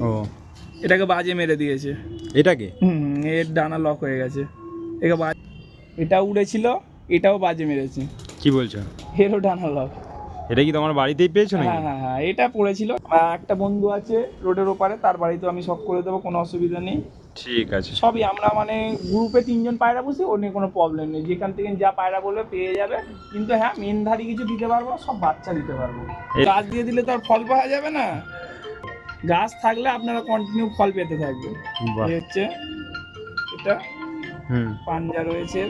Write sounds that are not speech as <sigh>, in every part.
ও। এটাকে বাজে মেরে দিয়েছে। এটাকে? হুম এর ডানা লক হয়ে গেছে। একে বাজ এটা উড়েছিল এটাও বাজে মেরেছে। কি বলছো? এরও ডানা লক এটা কি তোমার বাড়িতেই পেয়েছ নাকি? হ্যাঁ হ্যাঁ হ্যাঁ এটা পড়েছিল। একটা বন্ধু আছে রোডের ওপারে তার বাড়িতেও আমি সব করে দেবো কোনো অসুবিধা নেই। ঠিক আছে। সবই আমরা মানে গ্রুপে তিনজন পায়রা বসি ওর নিয়ে কোনো প্রবলেম নেই। যেখান থেকে যা পায়রা বলবে পেয়ে যাবে। কিন্তু হ্যাঁ মেন ধারি কিছু দিতে পারব সব বাচ্চা দিতে পারব। গাছ দিয়ে দিলে তো আর ফল পাওয়া যাবে না। গাছ থাকলে আপনারা কন্টিনিউ ফল পেতে থাকবেন। এই হচ্ছে এটা। পাঞ্জা রয়েছে।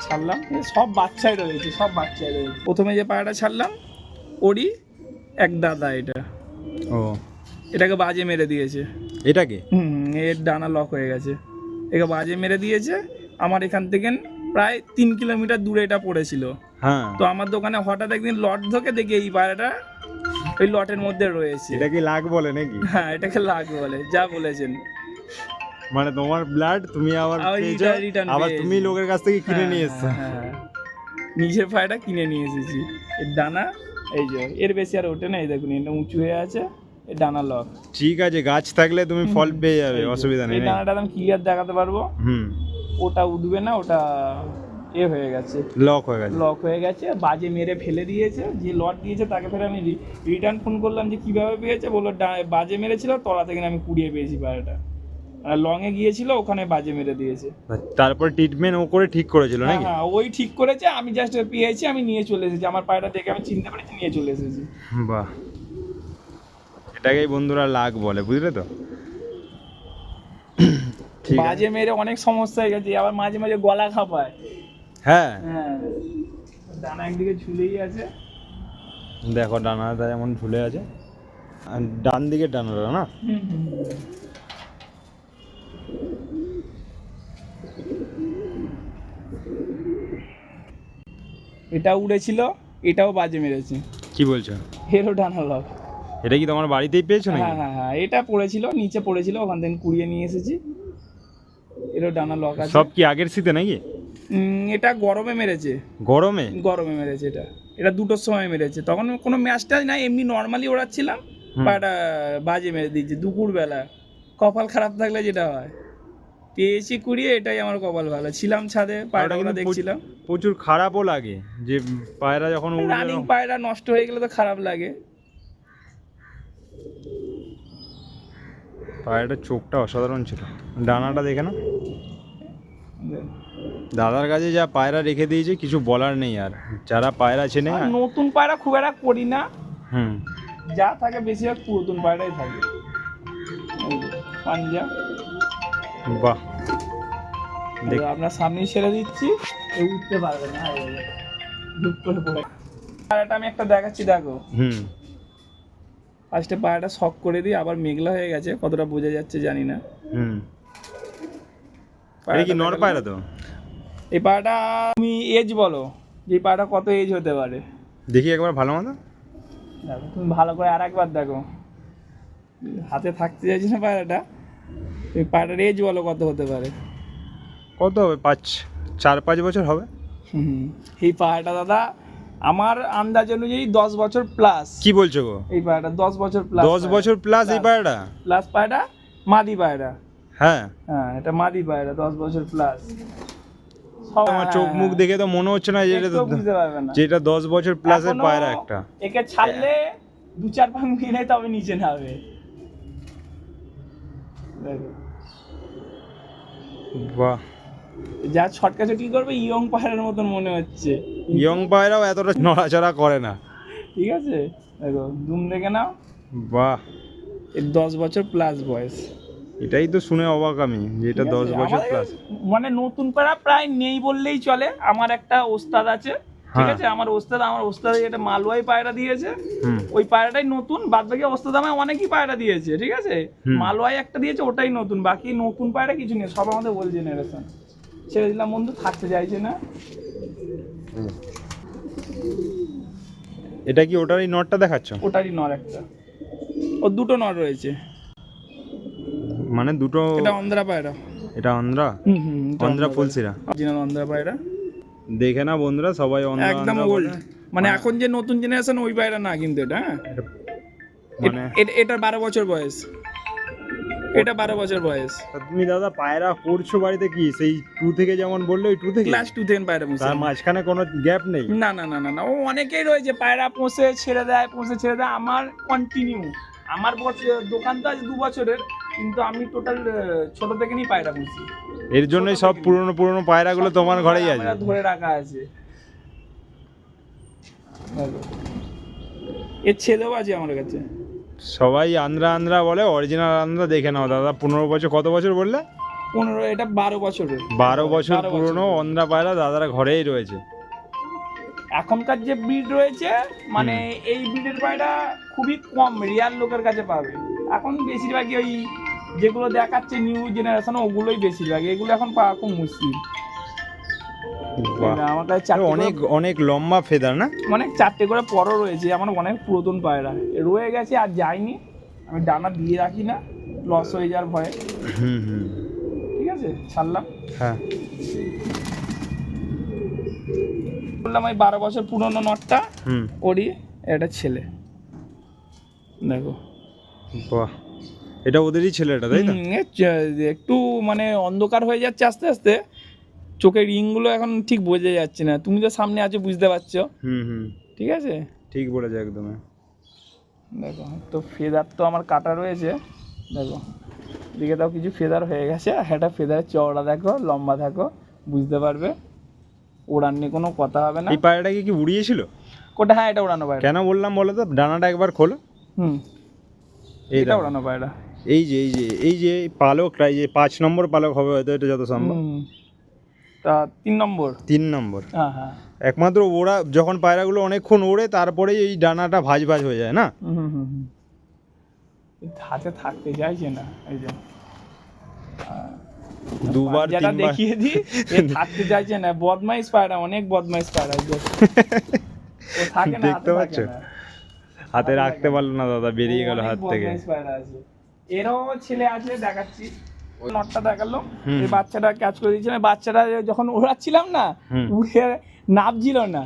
ছাড়লাম। সব বাচ্চাই রয়েছে সব বাচ্চাই রয়েছে। প্রথমে যে পায়রাটা ছাড়লাম ওরই এক দাদা এটা। ও। এটাকে বাজে মেরে দিয়েছে। এটাকে? হুম এর ডানা লক হয়ে গেছে। একে বাজে মেরে দিয়েছে। আমার এখান থেকে প্রায় তিন কিলোমিটার দূরে এটা পড়েছিল। হ্যাঁ। তো আমার দোকানে হঠাৎ একদিন লট ধোকে দেখি এই পায়রাটা ওই লটের মধ্যে রয়েছে। এটা কি লাগ বলে নাকি? হ্যাঁ এটাকে লাগ বলে যা বলেছেন। মানে তোমার ব্লাড তুমি আবার আবার তুমি লোকের কাছ থেকে কিনে হ্যাঁ, নিয়ে এসছো। হ্যাঁ, হ্যাঁ। নিজের পায়রা কিনে নিয়ে এসেছি। এর ডানা এই যে এর বেশি আর ওঠে না এই দেখুন এটা উঁচু হয়ে আছে ডানা লক ঠিক আছে গাছ থাকলে তুমি ফল পেয়ে যাবে অসুবিধা নেই? ডানাটা আমি ক্লিয়ার দেখাতে পারব। হুম। ওটা উঠবে না ওটা এ হয়ে গেছে। লক হয়ে গেছে। লক হয়ে গেছে বাজে মেরে ফেলে দিয়েছে যে লট দিয়েছে তাকে ফের আমি রিটার্ন ফোন করলাম যে কীভাবে পেয়েছে বলল বাজে মেরেছিল তলা থেকে আমি কুড়িয়ে পেয়েছি পায়রাটা আর লংয়ে গিয়েছিল ওখানে বাজে মেরে দিয়েছে। তারপর ট্রিটমেন্ট ও করে ঠিক করেছিল নাকি? হ্যাঁ ওই ঠিক করেছে আমি জাস্ট পেয়েছি আমি নিয়ে চলে এসেছি। আমার পায়রা দেখে আমি চিনতে পেরেছি নিয়ে চলে এসেছি। বাহ। এটাকেই বন্ধুরা লাগ বলে বুঝলে তো? বাজে মেরে অনেক সমস্যা হয়ে গেছে আবার মাঝে মাঝে গলা খাপায়। হ্যাঁ। হ্যাঁ। ডানা একদিকে ঝুলেই আছে। দেখো ডানাটা যেমন ঝুলে আছে। ডান দিকে ডানাটা না। এটা উড়েছিল এটাও বাজে মেরেছে। কি বলছো? এরও ডানা লক এটা কি তোমার বাড়িতেই পেয়েছ নাকি? হ্যাঁ হ্যাঁ হ্যাঁ এটা পড়েছিল নিচে পড়েছিল ওখান থেকে কুড়িয়ে নিয়ে এসেছি। এরও ডানা লক আছে। সব কি আগের শীতে নাকি? এটা গরমে মেরেছে। গরমে? গরমে মেরেছে এটা। এটা দুটোর সময় মেরেছে। তখন কোনো ম্যাচ ট্যাচ নাই এমনি নর্মালি ওড়াচ্ছিলাম। বাট বাজে মেরে দিয়েছে দুপুরবেলা। কপাল খারাপ থাকলে যেটা হয়। পেয়েছি কুড়িয়ে এটাই আমার কপাল ভালো। ছিলাম ছাদে পায়রাগুলো দেখছিলাম। প্রচুর খারাপও লাগে। যে পায়রা যখন রানিং পায়রা নষ্ট হয়ে গেলে তো খারাপ লাগে। পায়রাটার চোখটা অসাধারণ ছিল। ডানাটা দেখে না দাদার কাছে যা পায়রা রেখে দিয়েছে কিছু বলার নেই আর। যারা পায়রা চেনে আর নতুন পায়রা খুব একটা করি না। হুম। যা থাকে বেশিরভাগ পুরাতন পায়রাই থাকে। পাঞ্জা বাহ। দেখ আপনার সামনেই ছেড়ে দিচ্ছি। কেউ উঠতে পারবে না এই করে পড়ে। পায়রাটা আমি একটা দেখাচ্ছি দেখো। হুম। ফার্স্টে পায়রাটা শক করে দিই আবার মেঘলা হয়ে গেছে কতটা বোঝা যাচ্ছে জানি না। হুম। কি নর পায়রা তো? এই পায়রাটা তুমি এজ বলো যে এই পায়রাটা কত এজ হতে পারে? দেখি একবার ভালো মতো। দেখো তুমি ভালো করে আর একবার দেখো। হাতে থাকতে চাইছি না পায়রাটা এই পায়রাটার এজ বলো কত হতে পারে? কত হবে? পাঁচ চার পাঁচ বছর হবে। হুম, এই পায়রাটা দাদা আমার আন্দাজ অনুযায়ী দশ বছর প্লাস কি বলছো গো? এই পায়রাটা দশ বছর প্লাস দশ বছর প্লাস এই পায়রাটা প্লাস পায়রা মাদি পায়রা হ্যাঁ। হ্যাঁ এটা মাদি পায়রা দশ বছর প্লাস আমার চোখ মুখ দেখে তো মনে হচ্ছে না যে এটা তো- বুঝতে পারবে না। যেটা দশ বছর প্লাসের পায়রা একটা। একে ছাড়লে দু চার পাং মিলে তবে নিচে নামবে। বাহ। যা ছটকাছটকি করবে ইয়ং পায়রার মতন মনে হচ্ছে। ইয়ং পায়রাও এতটা নড়াচড়া করে না। ঠিক আছে? দেখো দুম দেখে নাও। বাহ। এর দশ বছর প্লাস বয়স। এটাই তো শুনে অবাক আমি যে এটা দশ বছর প্লাস মানে নতুন পাড়া প্রায় নেই বললেই চলে। আমার একটা ওস্তাদ আছে ঠিক হ্যাঁ। আছে? আমার ওস্তাদ আমার ওস্তাদ এটা মালওয়াই পায়রা দিয়েছে। ওই পায়রাটাই নতুন বাদ বাকি ওস্তাদ আমায় অনেকই পায়রা দিয়েছে ঠিক আছে। মালওয়াই একটা দিয়েছে ওটাই নতুন বাকি নতুন পায়রা কিছু নেই সব আমাদের ওল্ড জেনারেশন ছেড়ে দিলাম বন্ধু থাকতে চাইছে না। এটা কি ওটারই নটটা দেখাচ্ছ? ওটারই নর একটা। ও দুটো নর রয়েছে। মানে দুটো এটা অন্ধ্রা পায়রা। এটা অন্ধ্রা? হুম হুম অন্ধ্রা। ফুলসিরা অরিজিনাল অন্ধ্রা পায়রা। দেখে না বন্ধুরা সবাই অন্ধ্রা একদম ওল্ড মানে এখন যে নতুন জেনারেশন ওই পায়রা না কিন্তু এটা হ্যাঁ? এটা- মানে এ- এটার বারো বছর বয়স। এটা বারো বছর বয়স। তুমি দাদা পায়রা করছ বাড়িতে কি? সেই টু থেকে যেমন বললে ওই টু থেকে? ক্লাস টু থেকে পায়রা পুষে তার মাঝখানে কোনো গ্যাপ নেই? না না না না না। ও অনেকেই রয়েছে পায়রা পোষে ছেড়ে দেয় পোষে ছেড়ে দেয়। আমার কন্টিনিউ আমার বছর দোকান তো আজ দু বছরের। কিন্তু আমি টোটাল ছোট থেকে নিয়ে পায়রা পুষি। এর জন্যই সব পুরনো পুরনো পায়রাগুলো তোমার ঘরেই আছে। ধরে রাখা আছে। এর ছেলেও আছে আমার কাছে। সবাই আন্দ্রা আন্দ্রা বলে অরিজিনাল আন্দ্রা দেখে নাও দাদা পনেরো বছর কত বছর বললে? পনেরো এটা বারো বছর বারো বছর পুরনো অন্দ্রা পায়রা দাদারা ঘরেই রয়েছে। এখনকার যে ব্রিড রয়েছে মানে এই ব্রিডের পায়রা খুবই কম রিয়াল লোকের কাছে পাবে। এখন বেশিরভাগই ওই যেগুলো দেখাচ্ছে নিউ জেনারেশন ওগুলোই বেশিরভাগ। এগুলো এখন পাওয়া খুব মুশকিল। আমার কাছে অনেক অনেক লম্বা ফেদার না? অনেক চারটে করে পরও রয়েছে আমার অনেক পুরাতন পায়রা। রয়ে গেছে আর যায়নি। আমি ডানা দিয়ে রাখি না লস হয়ে যাওয়ার ভয়ে। হুম হুম। ঠিক আছে? ছাড়লাম। হ্যাঁ। বললাম ওই বারো বছর পুরনো নটটা হুম। ওরই এটা ছেলে। দেখো। বাহ। এটা ওদেরই ছেলেটা তাই চ- একটু মানে অন্ধকার হয়ে যাচ্ছে আস্তে আস্তে। চোখের রিংগুলো এখন ঠিক বোঝা যাচ্ছে না। তুমি তো সামনে আছো বুঝতে পারছ। হুম হুম। ঠিক আছে? ঠিক বলেছে একদম। দেখো তো ফেদার তো আমার কাটা রয়েছে। দেখো দিকে তাও কিছু ফেদার হয়ে গেছে। একটা ফেদারের চওড়া দেখো লম্বা থাকো বুঝতে পারবে। ওড়ান নিয়ে কোনো কথা হবে না। এই পায়রাটাকে কি উড়িয়েছিল? কোটা হ্যাঁ এটা ওড়ানো পায়রা। কেন বললাম বলো তো? ডানাটা একবার খোলো। হুম। এটা। ওড়ানো পায়রা। এই যে এই যে এই যে পালকটা এই যে পাঁচ নম্বর পালক হবে হয়তো এটা যত সম্ভব। তা তিন নম্বর? তিন নম্বর। হ্যাঁ হ্যাঁ। একমাত্র ওরা যখন পায়রাগুলো অনেকক্ষণ ওড়ে তারপরে এই ডানাটা ভাজ ভাজ হয়ে যায় না? হাতে থাকতে চাইছে না এই যে। দুবার যেটা দেখিয়ে দিই থাকতে চাইছে না বদমাইশ পায়রা অনেক বদমাইশ পায়রা থাকে না দেখতে পাচ্ছ? হাতে রাখতে পারল না দাদা বেরিয়ে গেল হাত থেকে। পায়রা আছে। এরও ছেলে আছে দেখাচ্ছি। ওই নটটা দেখাল। এই বাচ্চাটা ক্যাচ করে দিয়েছিল। বাচ্চাটা যখন ওড়াচ্ছিলাম না উড়ে নাবছিল না।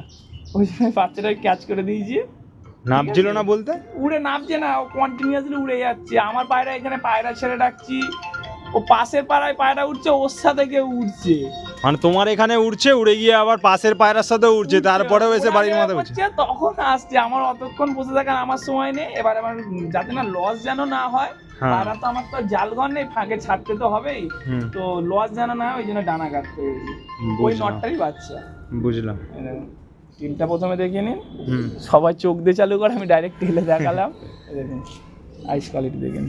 ওই জন্য বাচ্চাটা ক্যাচ করে দিয়েছি। নামছিল না বলতে? উড়ে নামছে না ও কন্টিনিউয়াসলি উড়ে যাচ্ছে। আমার পায়রা এখানে পায়রা ছেড়ে ডাকছি। ও পাশের পাড়ায় পায়রা উঠছে ওর সাথে কেউ উঠছে মানে তোমার এখানে উড়ছে উড়ে গিয়ে আবার পাশের পায়রার সাথে উড়ছে তারপরেও এসে বাড়ির মাথায় উঠছে তখন আসছে। আমার অতক্ষণ বসে থাকার আমার সময় নেই। এবার আমার যাতে না লস যেন না হয় হ্যাঁ। তো আমার তো জালঘর নেই ফাঁকে ছাড়তে তো হবেই। তো লস যেন না ওই জন্য ডানা কাটতে ওই নটটারই বাচ্চা। বুঝলাম। তিনটা প্রথমে দেখিয়ে নিন। সবাই চোখ দিয়ে চালু করে আমি ডাইরেক্ট টেলে দেখালাম। <laughs> দেখুন আইস কোয়ালিটি দেখেন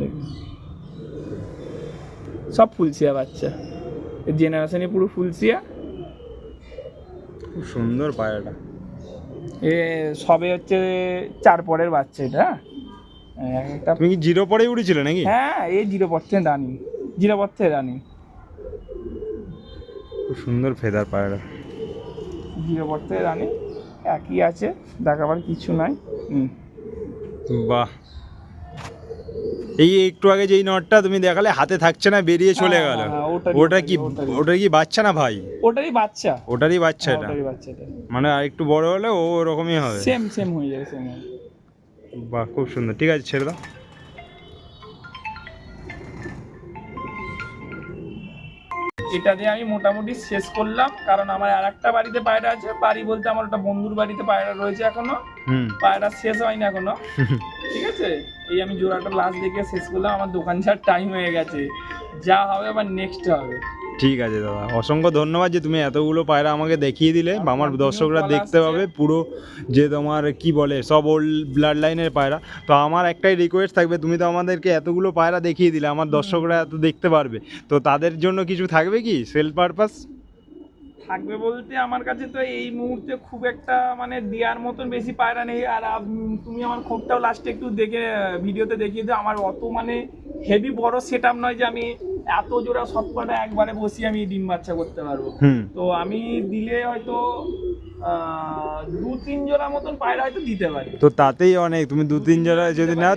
দেখুন। সব ফুলসিয়া বাচ্চা। জেনারেশনে পুরো ফুলসিয়া। খুব সুন্দর পায়রাটা। এ সবে হচ্ছে চার পরের বাচ্চা এটা। হ্যাঁ একটা তুমি কি জিরো পরে উড়েছিলে নাকি? হ্যাঁ এই জিরো পথে রানি। জিরো পথে রানি। খুব সুন্দর ফেদার পায়রা। জিরো পথে রানি। একই আছে দেখাবার কিছু নাই। বাহ। এই একটু আগে যেই নটটা তুমি দেখালে হাতে থাকছে না বেরিয়ে চলে হ্যাঁ, গেল। হ্যাঁ, ওটা কি ওটা কি বাচ্চা না ভাই? ওটারই বাচ্চা। ওটারই বাচ্চা এটা ওটারই বাচ্চা এটা মানে আর একটু বড় হলে ও ওরকমই হবে। সেম সেম হয়ে যাবে সেম বাহ খুব সুন্দর। ঠিক আছে ছেড়ে দাও। এটা দিয়ে আমি মোটামুটি শেষ করলাম কারণ আমার আর একটা বাড়িতে পায়রা আছে। বাড়ি বলতে আমার একটা বন্ধুর বাড়িতে পায়রা রয়েছে এখনও। হুম। পায়রা শেষ হয়নি এখনও। ঠিক আছে? এই আমি জোড়াটা লাস্ট দেখে শেষ করলাম। আমার দোকান ছাড় টাইম হয়ে গেছে। যা হবে আবার নেক্সট হবে। ঠিক আছে দাদা। অসংখ্য ধন্যবাদ যে তুমি এতগুলো পায়রা আমাকে দেখিয়ে দিলে। বা আমার দর্শকরা দেখতে পাবে পুরো যে তোমার কি বলে সব ওল্ড ব্লাড লাইনের পায়রা। তো আমার একটাই রিকোয়েস্ট থাকবে তুমি তো আমাদেরকে এতগুলো পায়রা দেখিয়ে দিলে আমার দর্শকরা এত দেখতে পারবে। তো তাদের জন্য কিছু থাকবে কি? সেল পারপাস থাকবে বলতে আমার কাছে তো এই মুহূর্তে খুব একটা মানে দেওয়ার মতন বেশি পায়রা নেই। আর তুমি আমার খোপটাও লাস্টে একটু দেখে ভিডিওতে দেখিয়ে দাও। আমার অত মানে হেভি বড় সেট আপ নয় যে আমি এত জোড়া সবকটা একবারে বসি আমি ডিম বাচ্চা করতে পারব। তো আমি দিলে হয়তো দু তিন জোড়া মতন পায়রা হয়তো দিতে পারি। তো তাতেই অনেক তুমি দু তিন জোড়া যদি নাও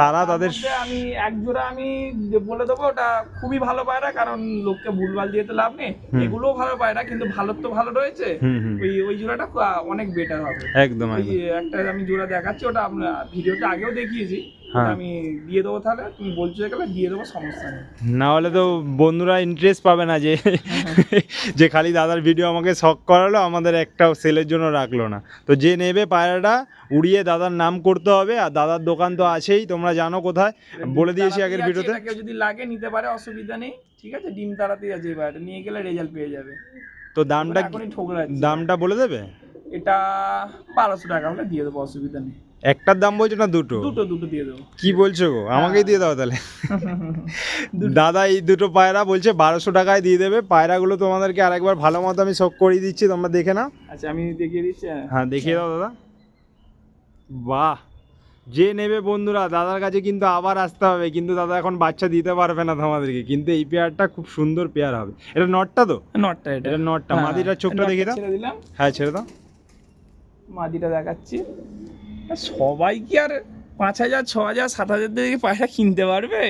তারা তাদের আমি এক জোড়া আমি বলে দেবো ওটা খুবই ভালো পায়রা কারণ লোককে ভুলভাল দিয়ে তো লাভ নেই। এগুলোও ভালো পায়রা কিন্তু ভালো তো ভালো রয়েছে। ওই ওই জোড়াটা অনেক বেটার হবে। একদম একটা আমি জোড়া দেখাচ্ছি ওটা আপনার ভিডিওটা আগেও দেখিয়েছি। আমি দিয়ে দেবো তাহলে তুমি বলছো গেলে দিয়ে দেবো সমস্যা নেই। না হলে তো বন্ধুরা ইন্টারেস্ট পাবে না যে যে খালি দাদার ভিডিও আমাকে শখ করালো আমাদের একটাও সেলের জন্য রাখল না। তো যে নেবে পায়রাটা উড়িয়ে দাদার নাম করতে হবে আর দাদার দোকান তো আছেই তোমরা জানো কোথায়। বলে দিয়েছি আগের ভিডিওতে। কেউ যদি লাগে নিতে পারে অসুবিধা নেই ঠিক আছে? ডিম তাড়াতাড়ি আছে এবার নিয়ে গেলে রেজাল্ট পেয়ে যাবে। তো দামটা দামটা বলে দেবে? এটা বারোশো টাকা হলে দিয়ে দেবো অসুবিধা নেই। একটার দাম বলছো না দুটো? দুটো দুটো দিয়ে দেবো। কি বলছো গো? আমাকেই দিয়ে দাও তাহলে। দাদা এই দুটো পায়রা বলছে বারোশো টাকায় দিয়ে দেবে। পায়রাগুলো তোমাদেরকে আরেকবার ভালো মতো আমি শখ করিয়ে দিচ্ছি তোমরা দেখে নাও। আচ্ছা আমি দেখিয়ে দিচ্ছি হ্যাঁ। হ্যাঁ দেখিয়ে দাও দাদা। বাহ! যে নেবে বন্ধুরা দাদার কাছে কিন্তু আবার আসতে হবে। কিন্তু দাদা এখন বাচ্চা দিতে পারবে না তোমাদেরকে। কিন্তু এই পেয়ারটা খুব সুন্দর পেয়ার হবে। এটা নটটা তো? নটটা এটা। এটা নটটা। হ্যাঁ, মাদিটার চোখটা দেখিয়ে দাও। হ্যাঁ ছেড়ে দাও। মাদিটা দেখাচ্ছি। সবাই কি আর পাঁচ হাজার ছ হাজার সাত হাজার দিয়ে পয়সা কিনতে পারবে?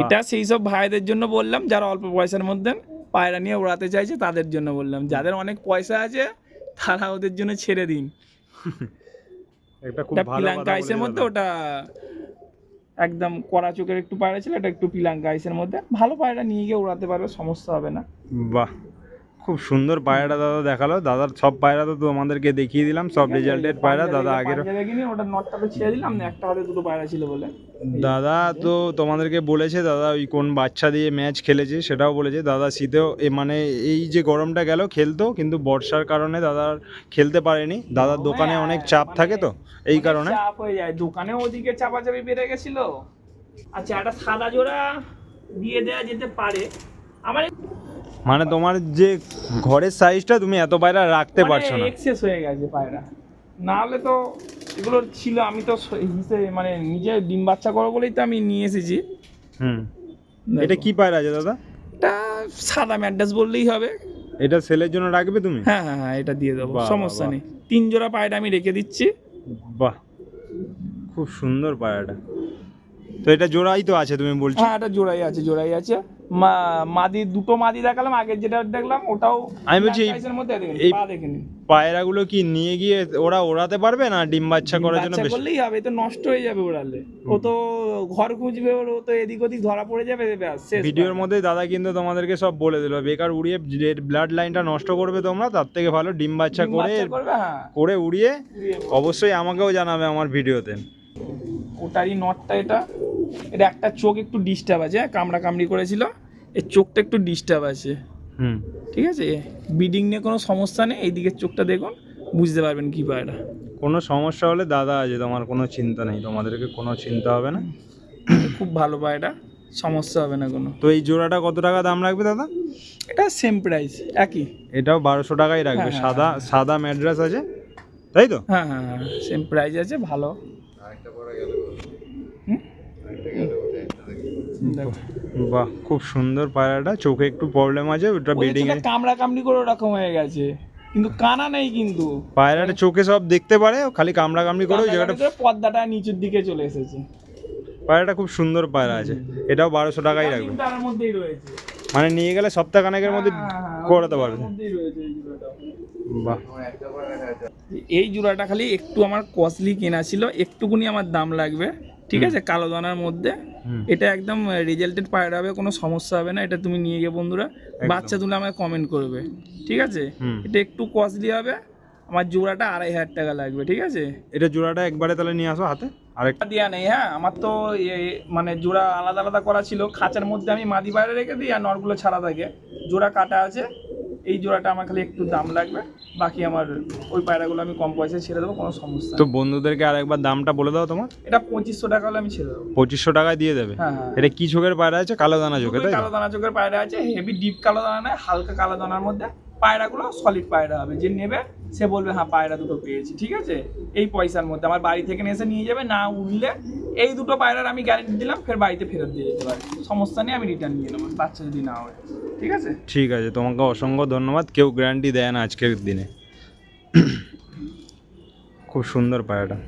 এটা সেই সব ভাইদের জন্য বললাম যারা অল্প পয়সার মধ্যে পায়রা নিয়ে উড়াতে চাইছে তাদের জন্য বললাম। যাদের অনেক পয়সা আছে তারা ওদের জন্য ছেড়ে দিন। <laughs> একটা খুব এটা ভালো পিলাঙ্কা আইসের মধ্যে ওটা একদম কড়া চোখের একটু পায়রা ছিল এটা একটু পিলাঙ্কা আইসের মধ্যে। ভালো পায়রা নিয়ে গিয়ে উড়াতে পারবে সমস্যা হবে না। বাহ। খুব সুন্দর পায়রাটা দাদা দেখাল। দাদার সব পায়রা তো তোমাদেরকে দেখিয়ে দিলাম সব রেজাল্টের পায়রা। দাদা আগের ওটা নটটা ছেড়ে দিলাম একটা হাতে দুটো পায়রা ছিল বলে। দাদা তো তোমাদেরকে বলেছে দাদা ওই কোন বাচ্চা দিয়ে ম্যাচ খেলেছে সেটাও বলেছে। দাদা শীতেও এ মানে এই যে গরমটা গেল খেলতো কিন্তু বর্ষার কারণে দাদা খেলতে পারেনি। দাদার দোকানে অনেক চাপ থাকে তো এই কারণে। চাপ হয়ে যায়। দোকানে ওদিকে চাপাচাপি বেড়ে গেছিল। আচ্ছা একটা সাদা জোড়া দিয়ে দেওয়া যেতে পারে। আমার মানে তোমার যে ঘরের সাইজটা তুমি এত পায়রা রাখতে পারছ না। এক্সেস হয়ে গেছে পায়রা। না হলে তো এগুলো ছিল আমি তো হিসেবে মানে নিজে ডিম বাচ্চা করো বলেই তো আমি নিয়ে এসেছি। হুম। এটা কি পায়রা আছে দাদা? এটা সাদা ম্যাড্রাস বললেই হবে। এটা সেলের জন্য রাখবে তুমি? হ্যাঁ হ্যাঁ হ্যাঁ এটা দিয়ে দেবো সমস্যা নেই। তিন জোড়া পায়রা আমি রেখে দিচ্ছি। বাহ খুব সুন্দর পায়রাটা। তো এটা জোড়াই তো আছে তুমি বলছো? হ্যাঁ এটা জোড়াই আছে জোড়াই আছে। মাদি দুটো মাদি দেখালাম আগের যেটা দেখলাম ওটাও আমি বলছি এই- size এর মধ্যে দেখেন এই- পা দেখে নিন পায়রাগুলো কি নিয়ে গিয়ে ওরা ওড়াতে পারবে না ডিম বাচ্চা করার জন্য বেশি? করলেই হবে তো নষ্ট হয়ে যাবে ওড়ালে। ও তো ঘর খুঁজবে ওর ও তো এদিক ওদিক ধরা পড়ে যাবে ভিডিওর মধ্যে দাদা কিন্তু তোমাদেরকে সব বলে দিল বেকার উড়িয়ে ব্লাড লাইনটা নষ্ট করবে তোমরা তার থেকে ভালো ডিম বাচ্চা করে হ্যাঁ। করে উড়িয়ে অবশ্যই আমাকেও জানাবে আমার ভিডিওতে। ওটারই নটটা এটা। এটা একটা চোখ একটু ডিস্টার্ব আছে হ্যাঁ, কামড়া কামড়ি করেছিল। এর চোখটা একটু ডিস্টার্ব আছে। হুম। ঠিক আছে? বিডিং নিয়ে কোনো সমস্যা নেই এই দিকের চোখটা দেখুন বুঝতে পারবেন কি পায়রা কোনো সমস্যা হলে দাদা আছে তোমার কোনো চিন্তা নেই তোমাদেরকে কোনো চিন্তা হবে না। খুব ভালো পায়রা সমস্যা হবে না কোনো। তো এই জোড়াটা কত টাকা দাম রাখবে দাদা? এটা সেম প্রাইস একই। এটাও বারোশো টাকাই রাখবে হ্যাঁ, সাদা সাদা ম্যাড্রাস আছে তাই তো? হ্যাঁ হ্যাঁ হ্যাঁ সেম প্রাইস আছে ভালো। বাহ খুব সুন্দর পায়রাটা। চোখে একটু প্রবলেম আছে ওটা বেডিং এ। কামড়া কামড়ি করে ওরকম হয়ে গেছে। কিন্তু কানা নেই কিন্তু। পায়রাটা চোখে সব দেখতে পারে খালি কামড়া কামড়ি করে ওই জায়গাটা পর্দাটা নিচের দিকে চলে এসেছে। পায়রাটা খুব সুন্দর পায়রা আছে। এটাও বারোশো টাকাই রাখবে। তার মধ্যেই রয়েছে। মানে নিয়ে গেলে সপ্তাহ সপ্তাহখানেকের মধ্যে হ্যাঁ, হ্যাঁ, করাতে পারবে। বাহ। এই জোড়াটা খালি একটু আমার কস্টলি কেনা ছিল একটুকুনি আমার দাম লাগবে ঠিক আছে? কালো দানার মধ্যে। এটা একদম রেজাল্টেড পায়রা হবে কোনো সমস্যা হবে না এটা তুমি নিয়ে গিয়ে বন্ধুরা বাচ্চা তুলে আমাকে কমেন্ট করবে ঠিক আছে? এটা একটু কস্টলি হবে আমার জোড়াটা আড়াই হাজার টাকা লাগবে ঠিক আছে? এটা জোড়াটা একবারে তাহলে নিয়ে আসো হাতে আরেকটা দেওয়া নেই হ্যাঁ? আমার তো মানে জোড়া আলাদা আলাদা করা ছিল খাঁচার মধ্যে আমি মাদি বাইরে রেখে দিই আর নরগুলো ছাড়া থাকে। জোড়া কাটা আছে এই জোড়াটা আমার খালি একটু দাম লাগবে বাকি আমার ওই পায়রাগুলো আমি কম পয়সায় ছেড়ে দেবো কোনো সমস্যা তো বন্ধুদেরকে আর একবার দামটা বলে দাও তোমার। এটা পঁচিশশো টাকা হলে আমি ছেড়ে দেবো। পঁচিশশো টাকায় দিয়ে দেবে? হ্যাঁ হ্যাঁ। এটা কি চোখের পায়রা আছে? কালো দানা চোখে? কালো দানা চোখের পায়রা আছে হেভি ডিপ কালো দানা নয় হালকা কালো দানার মধ্যে। পায়রাগুলো সলিড পায়রা হবে। যে নেবে, সে বলবে হ্যাঁ পায়রা দুটো পেয়েছি। ঠিক আছে? এই পয়সার মধ্যে। আমার বাড়ি থেকে এসে নিয়ে যাবে, না উঠলে এই দুটো পায়রার আমি গ্যারেন্টি দিলাম, ফের বাড়িতে ফেরত দিয়ে যেতে পারি সমস্যা নেই, আমি রিটার্ন নিয়ে নেব, বাচ্চা যদি না হয়। ঠিক আছে? ঠিক আছে, তোমাকে অসংখ্য ধন্যবাদ। কেউ গ্যারান্টি দেয় না আজকের দিনে। খুব সুন্দর পায়রাটা।